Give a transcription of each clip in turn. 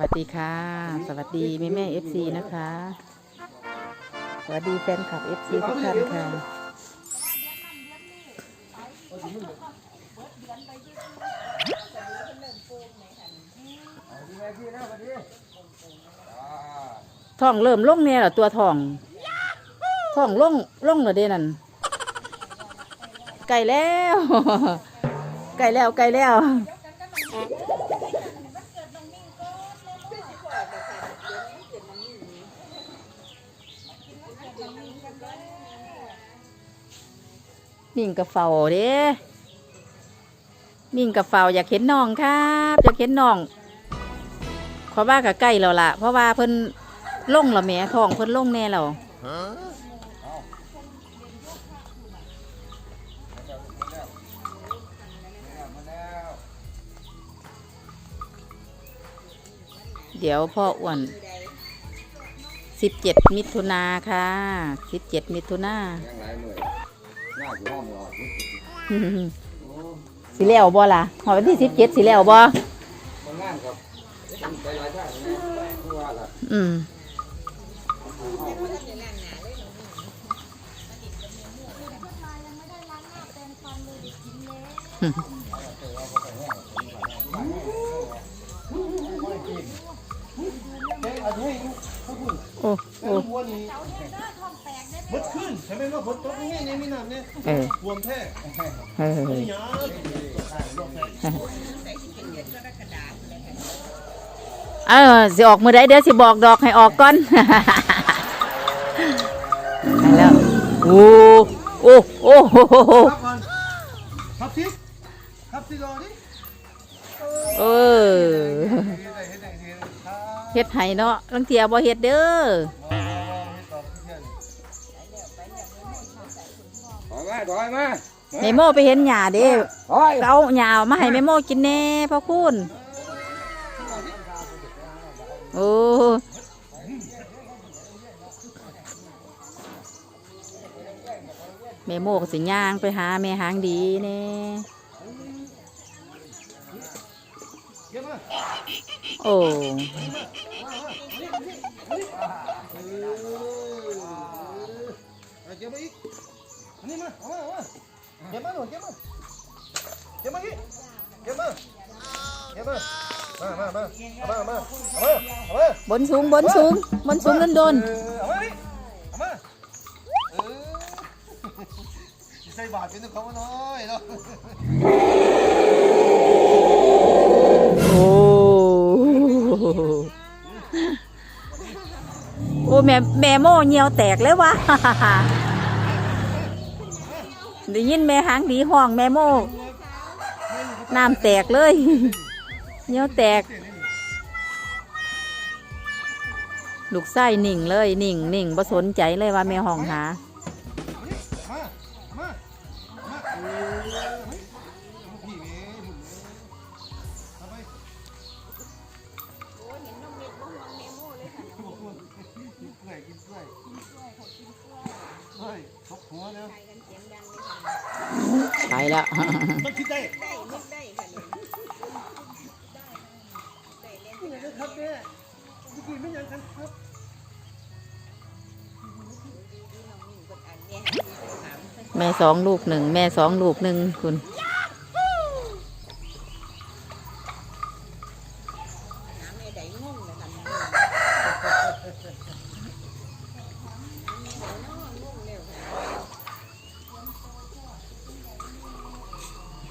วัสดีค่ะ สวัสดีแม่แม่เอฟซีนะคะ สวัสดีแฟนคลับเอฟซีทุกท่านค่ะทองเริ่มล่งเนี่ยเหรอตัวทองทองล่งล่งเหรอเดนั่นไก่แล้ว ไก่แล้วไก่แล้ว นิ่งกับเฝ้าเด้นิ่งกับเฝ้าอยากเห็นน้องครับอยากเห็นน้องเพราะว่ากับใกล้แล้วล่ะเพราะว่าเพิ่นล่งแล้วแม่ท้องเพิ่นล่งแน่แล้วเดี๋ยวพ่ออ้วนสิบเจ็ดมิถุนาค่ะสิบเจ็ดมิถุนายั งหลายหน่วยหน้าอยู่ห้องรอสิแล้วบ่ล่ะหอวันที่สิบเจ็ดสิแล้วบ่บางงานครับไปหลายท่านนะผู้ว่าล่ะอืมโอ้โอ้วัวนี่บ ดขึ้นใช่ไหมว่าฝนตกนี่ยังมีน้ำเนี่ยเออรวมแท้เออหยาเออสิออกมือใดเดี๋ยวสิบอกดอกให้ออกก่อนไปแล้วโอ้โอ้โอ้โหครับก่อนครับสิครับสิรอดิเออเฮ็ดได้เฮ็ดได้เฮ็ดได้ครับเฮ็ดให้เนาะลังเทียบ่เฮ็ดเด้อ ถอยมาถอยมาแม่โมไปเห็นหญ้าเด้ถอยเอาหญ้ามาให้แม่โมกินแน่พ่อคุณโอ้แม่โมก็สิย่างไปหาแม่หางดีแน่เก็บมาโอ้ นนี้มาเอามาเอามาเก็บมาหนูเก็บมาเก็บมาอีกเก็บมาเก็บมามามามาเอามาเอามาเอามาเอามาบนสูงบนสูงบนสูงโดนโดนเออเอามาดิเอามาเออใส่บาทเป็นตัวเขามาหน่อยเนาะโอ้โอ้แม่แม่โมเหี่ยวแตกเลยวะ ได้ยินแม่หางดีห้องแม่โมน้ำแตกเลยเหี่ยแตก ลูกไส้หนิ่งเลยหนิ่งนิ่งบ่สนใจเลยว่าแม่ห้องหาเออเฮ้ยพี่เมย์หมุนเลยเอาห็นน้องเนี่ยค่ะกินกล้วยกินกล้วยเฮ้ยทบหัวแล้ว ไปแล้วมันคิดได้ได้คิดได้ค่ะนี่ได้ได้ครับเนี่ยเมื่อกี้ไม่ยังกันครับแม่สองลูกหนึ่งแม่สองลูกหนึ่งคุณ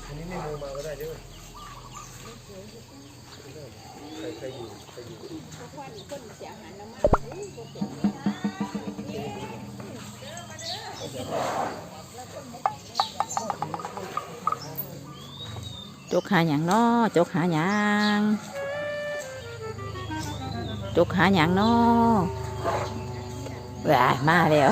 อันนี้ไม่มือมาก็ได้เด้อใครใครอยู่ใครอยู่ จกหาอย่างนอจกหาอย่างจกหาอย่างนอว้ามาแล้ว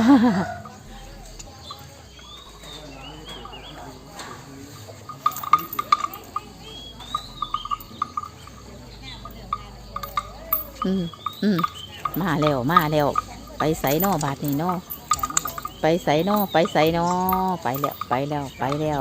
อืมอืมมาแล้วมาแล้วไปใส่นอบาทนี่นอไปใส่นอไปใส่นอไปแล้วไปแล้วไปแล้ว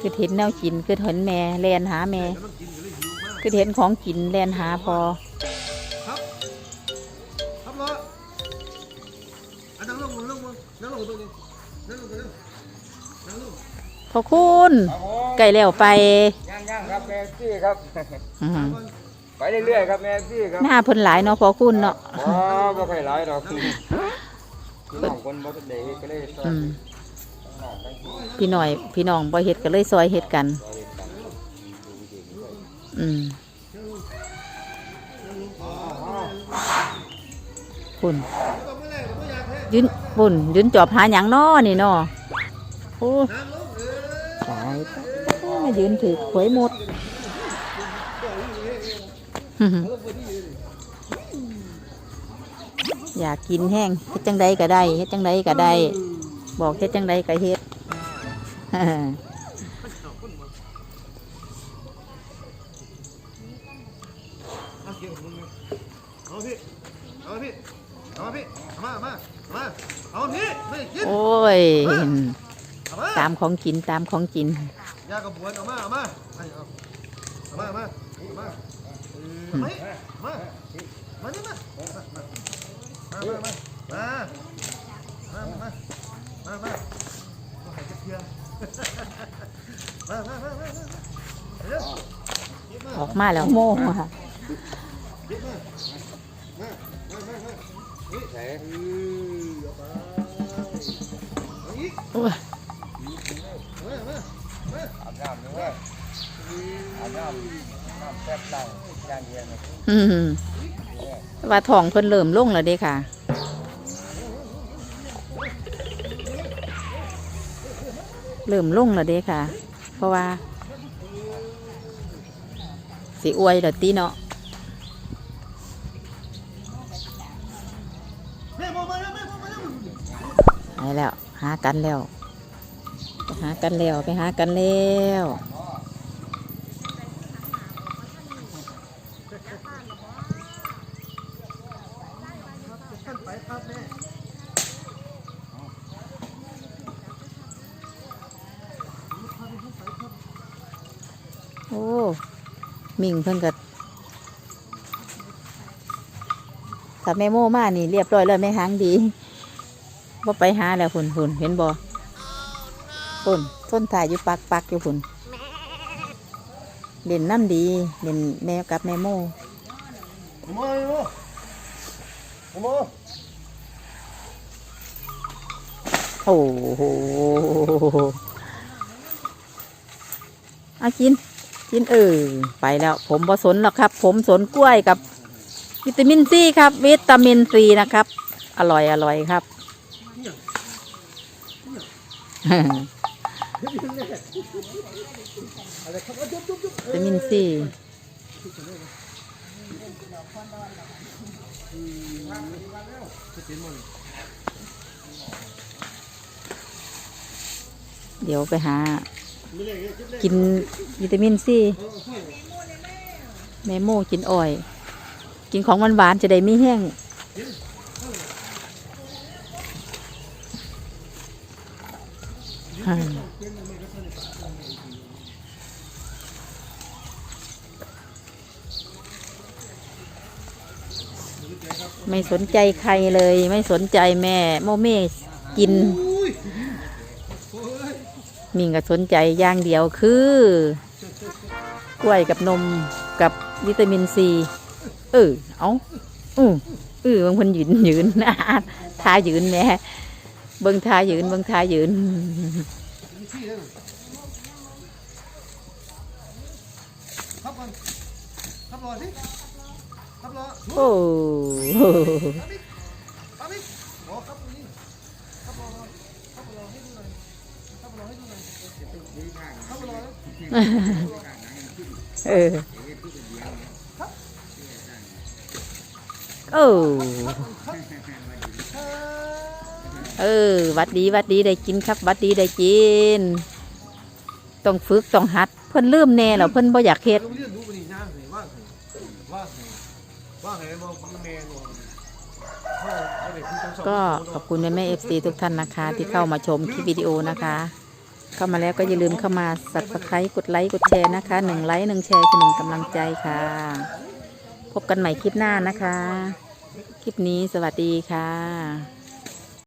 คือเห็นแนวกินคือเห็นแม่แลนหาแม่แล้วมันกินก็เลยหิวมากคือเห็นของกินแลนหาพอครับครับรออะนั่งลงนั่งลงนั่งลงตรงนี้นั่งลงตรงนี้นั่งลงขอบคุณครับผมไก่แล้วไปย่างย่างครับแม่ซี่ครับอื้อหือไปเรื่อยๆครับแม่ซี่ครับหน้าเพิ่นหลายเนาะพอคุณเนาะอ๋อบ่ค่อยหลายดอกคือน้องคนบ่ทันได้ก็เลย พี่หน่อย พี่น้องบ่เฮ็ดก็เลยซอยเฮ็ดกัน อืมอ๋อคุณก็ไม่แรงก็ไม่อยากแท้ยืนปุ่นยืนจอบหาหยังน้อนี่น้อโอ้นั่งลงเออตายโอ้มายืนถือหวยหมดอยากกินแห้งเฮ็ดจังใดก็ได้เฮ็ดจังใดก็ได้ บอกเฮ็ดจังใดก็เฮ็ดเอาเกี่ยวกับมึงเลยเอาพี่เอาพี่เอาพี่เอามาเอามาเอามาเอาพี่ไม่ได้กินโอ้ยตามของกินตามของกินยากระบวนอามาเอามาออามาออามาออเอามาเอามามามามามามามามามา มามามาห้จะเคลียร์มามามามาเร็วออกมาแล้วโม่ค่ะหยิบมามามามามานี่ใส่เอออาไปเอาอีกมามามาอาบน้ำด้วยอาบน้ำน้ำแซ่บดังย่างเย็นอืมว่าทองเพิ่นเริ่มลงแล้วเด้ค่ะ เริ่มลงแล้วเด้ค่ะ เพราะว่า สีอวยเดี๋ยวตีเนาะไปแล้ว หากันแล้ว ไปหากันแล้ว ไปหากันแล้ว ท่านไปครับแม่ โอ้มิงเพิ่นก็ถ้าแม่โม่มานี่เรียบร้อยแล้วแม่หางดีว่าไปหาแล้วฝุ่นฝุ่นเห็นบ่ฝุ่นต้นถ่ายอยู่ปักปักอยู่ฝุ่นเล่นน้ำดีเล่นแม่กับแม่โม่โมโมโมโอ้โหเอากิน กินเออไปแล้ว ผมผสนหรอกครับ ผมสนกล้วยกับ วิตามินซีครับ วิตามินซีนะครับ อร่อยอร่อยครับ วิตามินซีเดี๋ยวไปหา กินวิตามินซีแมโมกินอ้อย กินของหวานๆจะได้ไม่แห้งไม่สนใจใครเลย ไม่สนใจแม่ โมเม่กิน มิงก็สนใจอย่างเดียวคือกล้วยกับนมกับวิตามินซีเออเอาอือเออบางคนยืนยืนทายืนแหม่เบิ่งทายืนเบิ่งทายืนมีซี่เลยครับก่อนครับรอสิครับรอโอ้ ครับรอเออเออวัดดีวัดดีได้กินครับวัดดีได้กิน ต้องฝึกต้องหัด เพิ่นลืมแน่แล้วเพิ่นบ่อยากเฮ็ดโรางเลยากแม่งว่าก็ขอบคุณแม่แม่เอฟซีทุกท่านนะคะ ที่เข้ามาชมคลิปวิดีโอนะคะ เข้ามาแล้วก็อย่าลืมเข้ามาสับสไครต์กดไลค์กดแชร์นะคะหนึ่งไลค์หนึ่งแชร์คือหนึ่งกำลังใจค่ะ พบกันใหม่คลิปหน้านะคะ คลิปนี้สวัสดีค่ะ